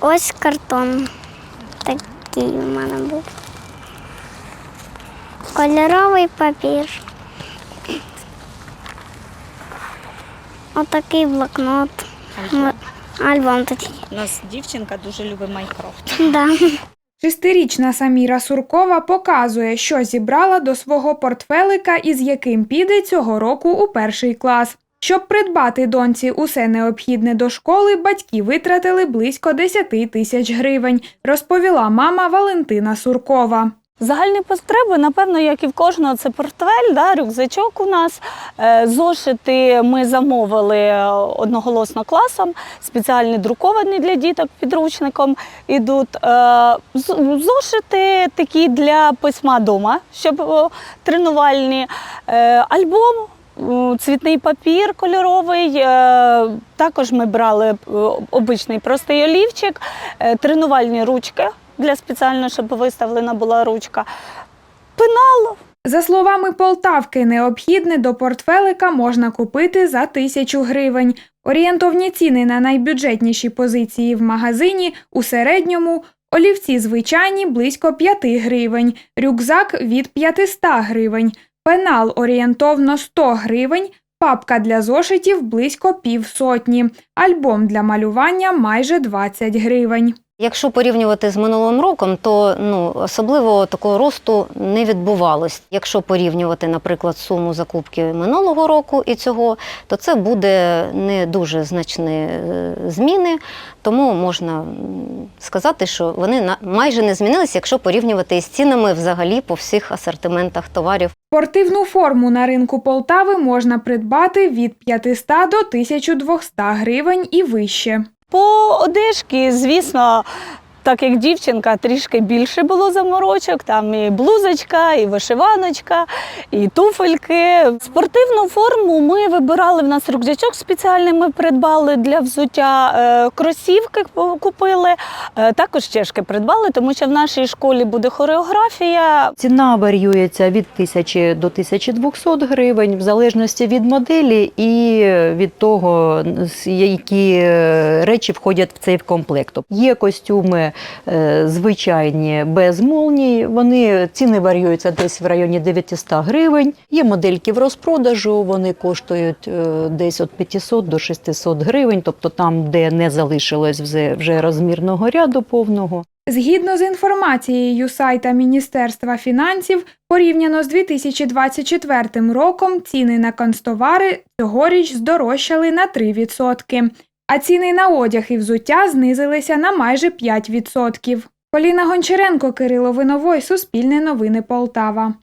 Ось картон. Такий у мене був. Кольоровий папір. Отакий блокнот. Альбом такий. У нас дівчинка дуже любить Майнкрафт. Да. Шестирічна Саміра Суркова показує, що зібрала до свого портфелика і з яким піде цього року у перший клас. Щоб придбати доньці усе необхідне до школи, батьки витратили близько 10 тисяч гривень, розповіла мама Валентина Суркова. Загальні потреби, напевно, як і в кожного, це портфель, да, рюкзачок у нас. Е, Зошити ми замовили е, одноголосно класом, спеціальні друковані для діток підручником ідуть. Е, Зошити такі для письма вдома, щоб тренувальні. Альбом. Цвітний папір кольоровий. е, Також ми брали е, обичний простий олівчик, е, тренувальні ручки для спеціально, щоб виставлена була ручка. Пенал За словами Полтавки, необхідне до портфелика можна купити за тисячу гривень. Орієнтовні ціни на найбюджетніші позиції в магазині у середньому олівці звичайні близько 5 гривень, рюкзак від 500 гривень, пенал орієнтовно 100 гривень, папка для зошитів близько півсотні, альбом для малювання майже 20 гривень. Якщо порівнювати з минулим роком, то ну особливо такого росту не відбувалось. Якщо порівнювати, наприклад, суму закупки минулого року і цього, то це буде не дуже значні е, зміни. Тому можна сказати, що вони майже не змінилися, якщо порівнювати із цінами взагалі по всіх асортиментах товарів. Спортивну форму на ринку Полтави можна придбати від 500 до 1200 гривень і вище. по одежці, звісно, так як дівчинка, трішки більше було заморочок. Там і блузочка, і вишиваночка, і туфельки. Спортивну форму ми вибирали. В нас рюкзачок спеціальний ми придбали для взуття. Е, Кросівки купили, е, також чешки придбали, тому що в нашій школі буде хореографія. Ціна варіюється від 1000 до 1200 гривень, в залежності від моделі і від того, які е, речі входять в цей комплект. Є костюми е, звичайні без молній, вони ціни варіюються десь в районі 900 гривень. Є модельки в розпродажу, вони коштують е, десь від 500 до 600 гривень, тобто там, де не залишилось вже, вже розмірного ряду повного. Згідно з інформацією сайта Міністерства фінансів, порівняно з 2024 роком ціни на канцтовари цьогоріч здорожчали на 3%, а ціни на одяг і взуття знизилися на майже 5%. Поліна Гончаренко, Кирило Виновой, Суспільне новини Полтава.